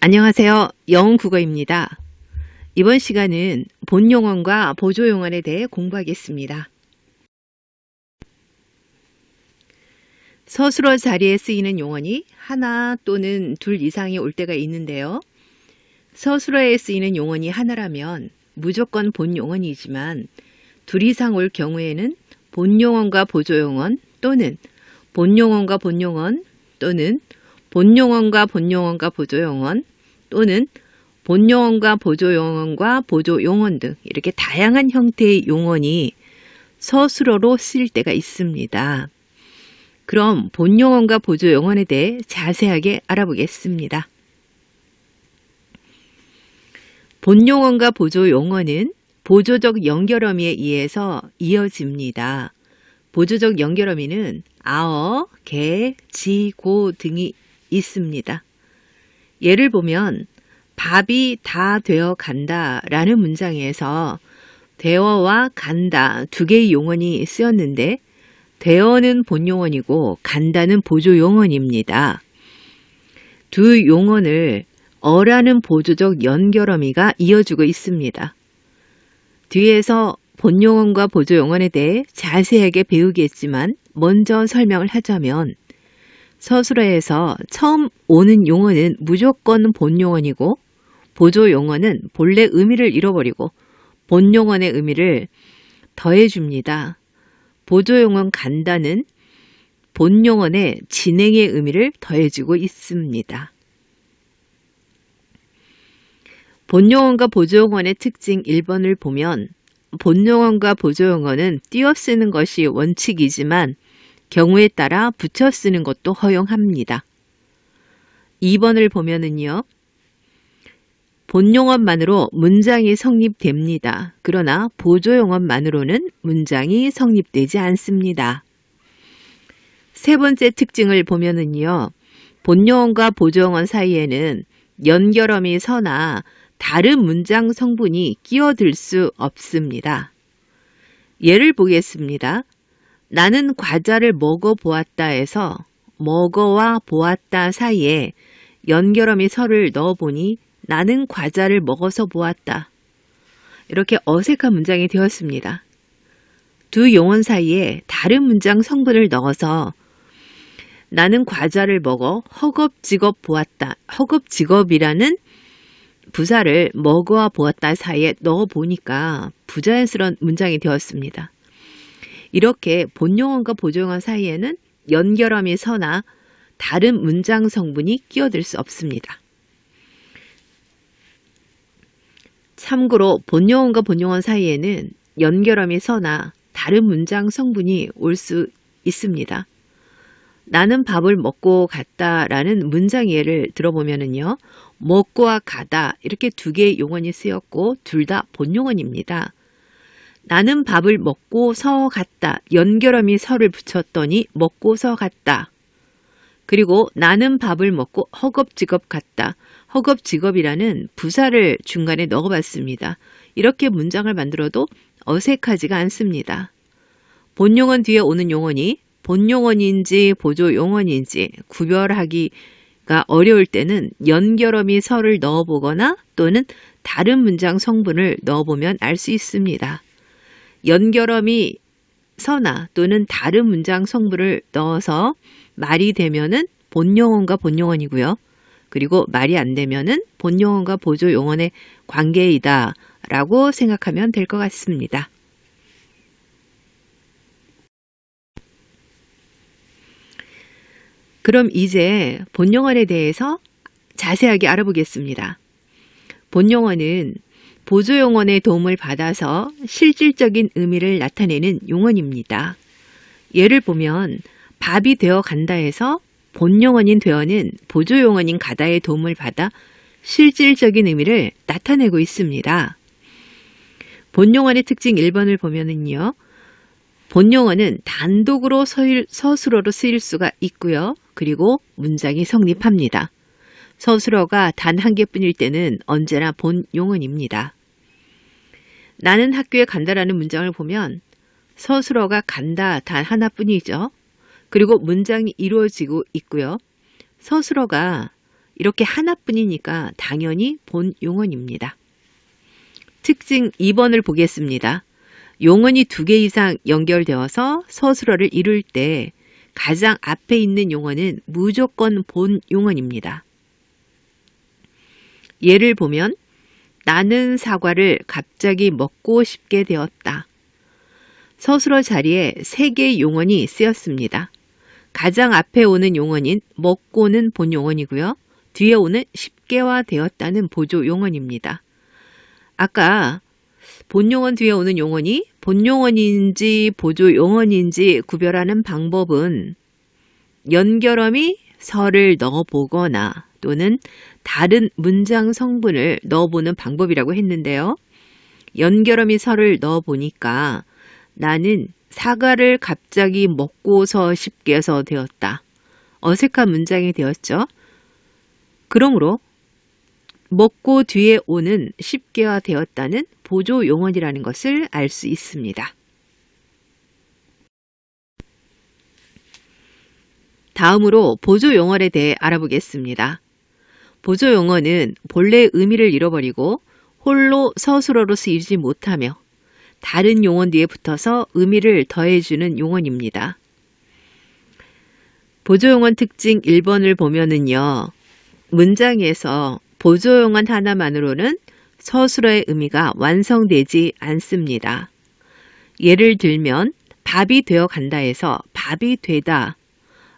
안녕하세요. 영어 국어입니다. 이번 시간은 본 용언과 보조 용언에 대해 공부하겠습니다. 서술어 자리에 쓰이는 용언이 하나 또는 둘 이상이 올 때가 있는데요. 서술어에 쓰이는 용언이 하나라면 무조건 본 용언이지만 둘 이상 올 경우에는 본 용언과 보조 용언 또는 본 용언과 본 용언 또는 본용언과 본용언과 보조용언 또는 본용언과 보조용언과 보조용언 등 이렇게 다양한 형태의 용언이 서술어로 쓰일 때가 있습니다. 그럼 본용언과 보조용언에 대해 자세하게 알아보겠습니다. 본용언과 보조용언은 보조적 연결어미에 의해서 이어집니다. 보조적 연결어미는 아어, 개, 지, 고 등이 있습니다. 예를 보면 밥이 다 되어 간다 라는 문장에서 되어와 간다 두 개의 용언이 쓰였는데 되어는 본용언이고 간다는 보조용언입니다. 두 용언을 어라는 보조적 연결어미가 이어주고 있습니다. 뒤에서 본용언과 보조용언에 대해 자세하게 배우겠지만 먼저 설명을 하자면 서술어에서 처음 오는 용어는 무조건 본 용어이고 보조 용어는 본래 의미를 잃어버리고 본 용어의 의미를 더해줍니다. 보조용어 간다는 본용어의 진행의 의미를 더해주고 있습니다. 본용어과 보조용어의 특징 1번을 보면 본용어과 보조용어는 띄어 쓰는 것이 원칙이지만 경우에 따라 붙여 쓰는 것도 허용합니다. 2번을 보면은요. 본용어만으로 문장이 성립됩니다. 그러나 보조용어만으로는 문장이 성립되지 않습니다. 세 번째 특징을 보면은요. 본용어과 보조용어 사이에는 연결어미 서나 다른 문장 성분이 끼어들 수 없습니다. 예를 보겠습니다. 나는 과자를 먹어보았다 해서 먹어와 보았다 사이에 연결어미 설을 넣어보니 나는 과자를 먹어서 보았다. 이렇게 어색한 문장이 되었습니다. 두 용언 사이에 다른 문장 성분을 넣어서 나는 과자를 먹어 허겁지겁 보았다. 허겁지겁이라는 부사를 먹어와 보았다 사이에 넣어 보니까 부자연스러운 문장이 되었습니다. 이렇게 본용어과 보조용어 사이에는 연결함이 서나 다른 문장 성분이 끼어들 수 없습니다. 참고로 본용어과 본용어 사이에는 연결함이 서나 다른 문장 성분이 올 수 있습니다. 나는 밥을 먹고 갔다 라는 문장 예를 들어보면은요. 먹고와 가다 이렇게 두 개의 용언이 쓰였고 둘 다 본용언입니다. 나는 밥을 먹고 서 갔다. 연결어미 서를 붙였더니 먹고 서 갔다. 그리고 나는 밥을 먹고 허겁지겁 갔다. 허겁지겁이라는 부사를 중간에 넣어봤습니다. 이렇게 문장을 만들어도 어색하지가 않습니다. 본용언 뒤에 오는 용언이 본용언인지 보조용언인지 구별하기가 어려울 때는 연결어미 서를 넣어보거나 또는 다른 문장 성분을 넣어보면 알 수 있습니다. 연결어미 서나 또는 다른 문장 성분을 넣어서 말이 되면은 본용어과 본용언이고요. 그리고 말이 안 되면은 본용어과 보조용언의 관계이다 라고 생각하면 될 것 같습니다. 그럼 이제 본용언에 대해서 자세하게 알아보겠습니다. 본용언은 보조 용언의 도움을 받아서 실질적인 의미를 나타내는 용언입니다. 예를 보면 밥이 되어 간다 해서 본용언인 되어는 보조용언인 가다의 도움을 받아 실질적인 의미를 나타내고 있습니다. 본용언의 특징 1번을 보면은요. 본용언은 단독으로 서술어로 쓰일 수가 있고요. 그리고 문장이 성립합니다. 서술어가 단 한 개뿐일 때는 언제나 본용언입니다. 나는 학교에 간다라는 문장을 보면 서술어가 간다 단 하나뿐이죠. 그리고 문장이 이루어지고 있고요. 서술어가 이렇게 하나뿐이니까 당연히 본 용언입니다. 특징 2번을 보겠습니다. 용언이 두 개 이상 연결되어서 서술어를 이룰 때 가장 앞에 있는 용언은 무조건 본 용언입니다. 예를 보면 나는 사과를 갑자기 먹고 싶게 되었다. 서술어 자리에 세 개의 용언이 쓰였습니다. 가장 앞에 오는 용언인 먹고는 본 용언이고요. 뒤에 오는 쉽게와 되었다는 보조 용언입니다. 아까 본 용언 뒤에 오는 용언이 본 용언인지 보조 용언인지 구별하는 방법은 연결어미 설을 넣어보거나 또는 다른 문장 성분을 넣어보는 방법이라고 했는데요. 연결어미 설을 넣어보니까 나는 사과를 갑자기 먹고서 싶게서 되었다. 어색한 문장이 되었죠. 그러므로 먹고 뒤에 오는 쉽게와 되었다는 보조 용언이라는 것을 알 수 있습니다. 다음으로 보조 용언에 대해 알아보겠습니다. 보조 용언은 본래 의미를 잃어버리고 홀로 서술어로 쓰이지 못하며 다른 용언 뒤에 붙어서 의미를 더해주는 용언입니다. 보조 용언 특징 1번을 보면은요. 문장에서 보조 용언 하나만으로는 서술어의 의미가 완성되지 않습니다. 예를 들면 밥이 되어 간다 해서 밥이 되다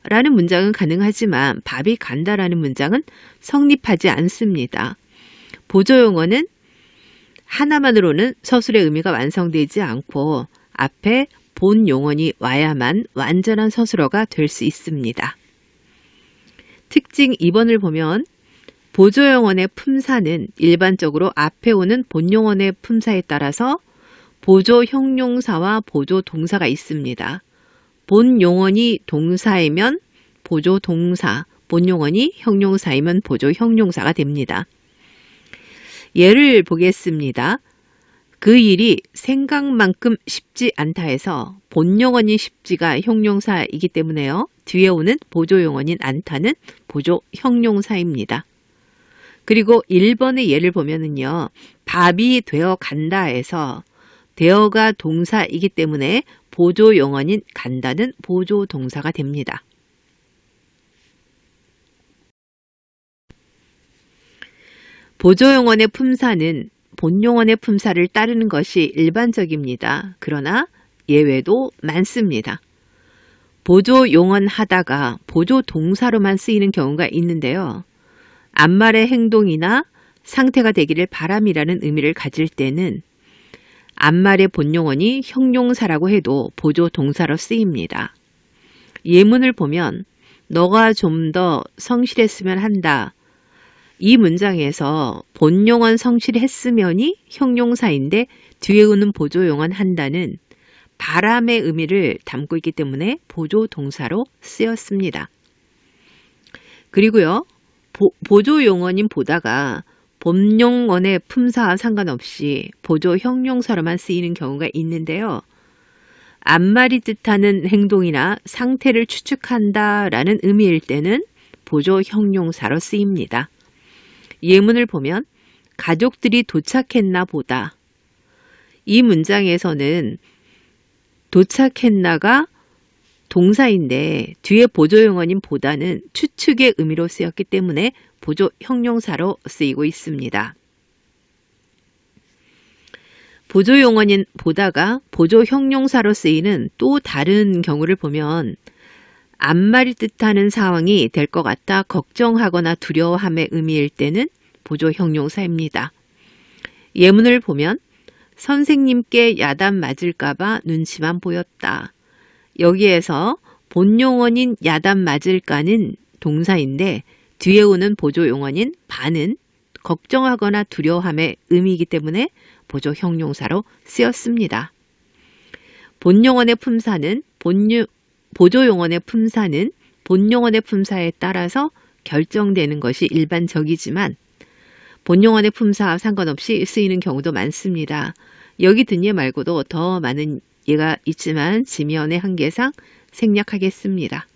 라는 문장은 가능하지만 밥이 간다라는 문장은 성립하지 않습니다. 보조 용어는 하나만으로는 서술의 의미가 완성되지 않고 앞에 본 용언이 와야만 완전한 서술어가 될 수 있습니다. 특징 2번을 보면 보조용언의 품사는 일반적으로 앞에 오는 본용언의 품사에 따라서 보조 형용사와 보조 동사가 있습니다. 본 용언이 동사이면 보조 동사, 본 용언이 형용사이면 보조 형용사가 됩니다. 예를 보겠습니다. 그 일이 생각만큼 쉽지 않다 해서 본 용언이 쉽지가 형용사이기 때문에요. 뒤에 오는 보조 용언인 않다는 보조 형용사입니다. 그리고 1번의 예를 보면은요. 밥이 되어 간다 해서 되어가 동사이기 때문에 보조 용언인 간다는 보조 동사가 됩니다. 보조 용언의 품사는 본 용언의 품사를 따르는 것이 일반적입니다. 그러나 예외도 많습니다. 보조 용언 하다가 보조 동사로만 쓰이는 경우가 있는데요. 앞말의 행동이나 상태가 되기를 바람이라는 의미를 가질 때는 앞말의 본용언이 형용사라고 해도 보조 동사로 쓰입니다. 예문을 보면 너가 좀 더 성실했으면 한다. 이 문장에서 본용언 성실했으면이 형용사인데 뒤에 오는 보조용언 한다는 바람의 의미를 담고 있기 때문에 보조 동사로 쓰였습니다. 그리고요. 보조 용언인 보다가 본용언의 품사와 상관없이 보조 형용사로만 쓰이는 경우가 있는데요. 앞말이 뜻하는 행동이나 상태를 추측한다 라는 의미일 때는 보조 형용사로 쓰입니다. 예문을 보면 가족들이 도착했나 보다. 이 문장에서는 도착했나가 동사인데 뒤에 보조용어인 보다는 추측의 의미로 쓰였기 때문에 보조 형용사로 쓰이고 있습니다. 보조 용어인 보다가 보조 형용사로 쓰이는 또 다른 경우를 보면 앞말이 뜻하는 상황이 될 것 같다 걱정하거나 두려워함의 의미일 때는 보조 형용사입니다. 예문을 보면 선생님께 야단 맞을까봐 눈치만 보였다. 여기에서 본용어인 야단 맞을까는 동사인데 뒤에 오는 보조 용어인 반은 걱정하거나 두려워함의 의미이기 때문에 보조 형용사로 쓰였습니다. 본용어의 품사는 본유, 보조 용어의 품사는 본용어의 품사에 따라서 결정되는 것이 일반적이지만 본용어의 품사와 상관없이 쓰이는 경우도 많습니다. 여기 든예 말고도 더 많은 예가 있지만 지면의 한계상 생략하겠습니다.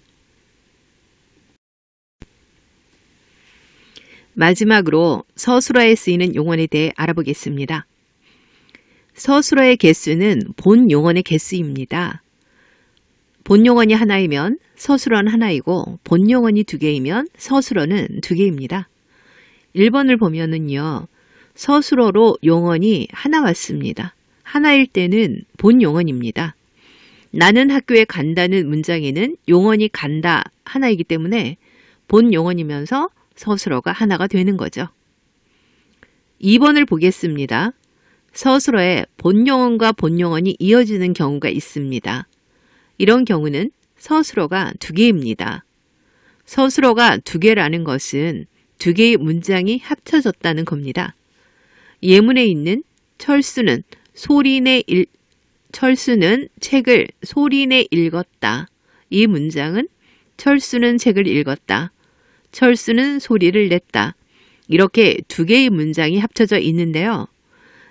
마지막으로 서술어에 쓰이는 용언에 대해 알아보겠습니다. 서술어의 개수는 본 용언의 개수입니다. 본 용언이 하나이면 서술어는 하나이고 본 용언이 두 개이면 서술어는 두 개입니다. 1번을 보면은요. 서술어로 용언이 하나 왔습니다. 하나일 때는 본 용언입니다. 나는 학교에 간다는 문장에는 용언이 간다 하나이기 때문에 본 용언이면서 서술어가 하나가 되는 거죠. 2번을 보겠습니다. 서술어에 본용언과 본용언이 이어지는 경우가 있습니다. 이런 경우는 서술어가 두 개입니다. 서술어가 두 개라는 것은 두 개의 문장이 합쳐졌다는 겁니다. 예문에 있는 철수는 소리내 읽, 철수는 책을 소리내 읽었다. 이 문장은 철수는 책을 읽었다. 철수는 소리를 냈다. 이렇게 두 개의 문장이 합쳐져 있는데요.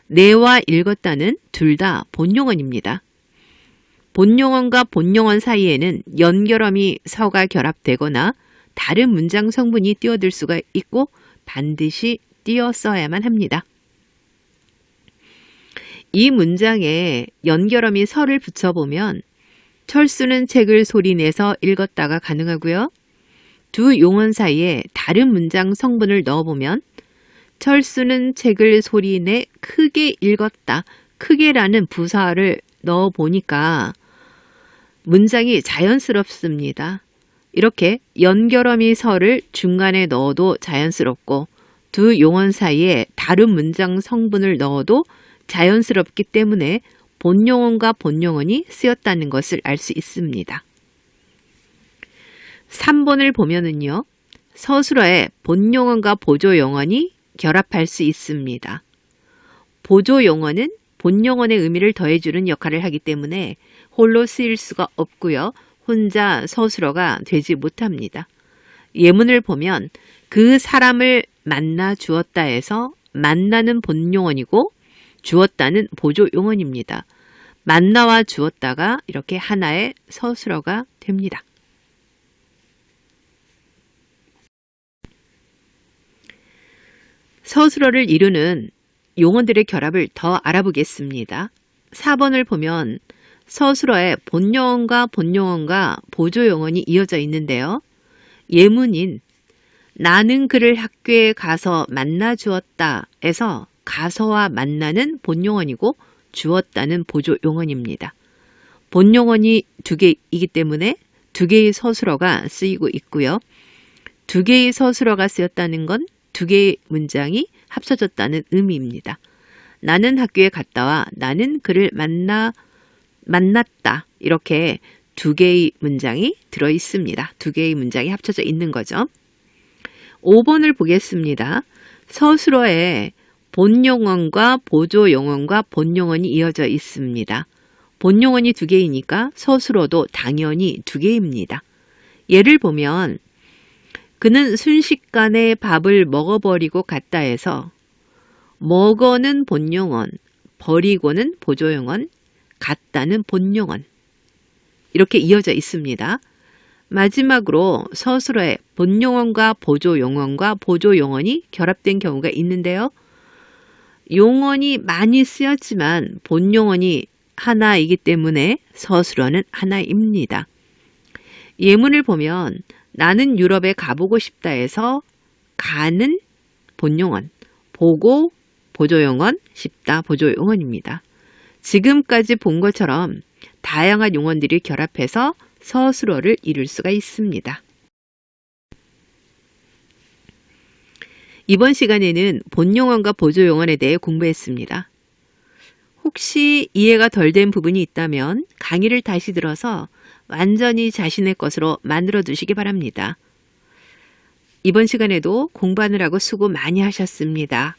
내와 읽었다는 둘 다 본용언입니다. 본용언과 본용언 사이에는 연결어미 서가 결합되거나 다른 문장 성분이 뛰어들 수가 있고 반드시 띄었어야만 합니다. 이 문장에 연결어미 서를 붙여보면 철수는 책을 소리내서 읽었다가 가능하고요. 두 용언 사이에 다른 문장 성분을 넣어보면 철수는 책을 소리내 크게 읽었다. 크게라는 부사를 넣어보니까 문장이 자연스럽습니다. 이렇게 연결어미 서를 중간에 넣어도 자연스럽고 두 용언 사이에 다른 문장 성분을 넣어도 자연스럽기 때문에 본용언과 본용언이 쓰였다는 것을 알 수 있습니다. 3번을 보면은요. 서술어에 본용언과 보조용언이 결합할 수 있습니다. 보조용언은 본용언의 의미를 더해주는 역할을 하기 때문에 홀로 쓰일 수가 없고요. 혼자 서술어가 되지 못합니다. 예문을 보면 그 사람을 만나 주었다 해서 만나는 본용언이고 주었다는 보조용언입니다. 만나와 주었다가 이렇게 하나의 서술어가 됩니다. 서술어를 이루는 용어들의 결합을 더 알아보겠습니다. 4번을 보면 서술어에 본용어과 본용어과 보조용언이 이어져 있는데요. 예문인 나는 그를 학교에 가서 만나 주었다 에서 가서와 만나는 본용언이고 주었다는 보조용언입니다. 본용언이 두 개이기 때문에 두 개의 서술어가 쓰이고 있고요. 두 개의 서술어가 쓰였다는 건 두 개의 문장이 합쳐졌다는 의미입니다. 나는 학교에 갔다 와 나는 그를 만나 만났다. 이렇게 두 개의 문장이 들어 있습니다. 두 개의 문장이 합쳐져 있는 거죠. 5번을 보겠습니다. 서술어에 본용언과 보조용언과 본용언이 이어져 있습니다. 본용언이 두 개이니까 서술어도 당연히 두 개입니다. 예를 보면 그는 순식간에 밥을 먹어버리고 갔다 해서 먹어는 본용언, 버리고는 보조용언, 갔다는 본용언 이렇게 이어져 있습니다. 마지막으로 서술어에 본용언과 보조용언과 보조용언이 결합된 경우가 있는데요. 용언이 많이 쓰였지만 본용언이 하나이기 때문에 서술어는 하나입니다. 예문을 보면 나는 유럽에 가보고 싶다 해서 가는 본용언, 보고 보조용언, 싶다 보조용언입니다. 지금까지 본 것처럼 다양한 용언들이 결합해서 서술어를 이룰 수가 있습니다. 이번 시간에는 본용언과 보조용언에 대해 공부했습니다. 혹시 이해가 덜 된 부분이 있다면 강의를 다시 들어서 완전히 자신의 것으로 만들어 두시기 바랍니다. 이번 시간에도 공부하느라고 수고 많이 하셨습니다.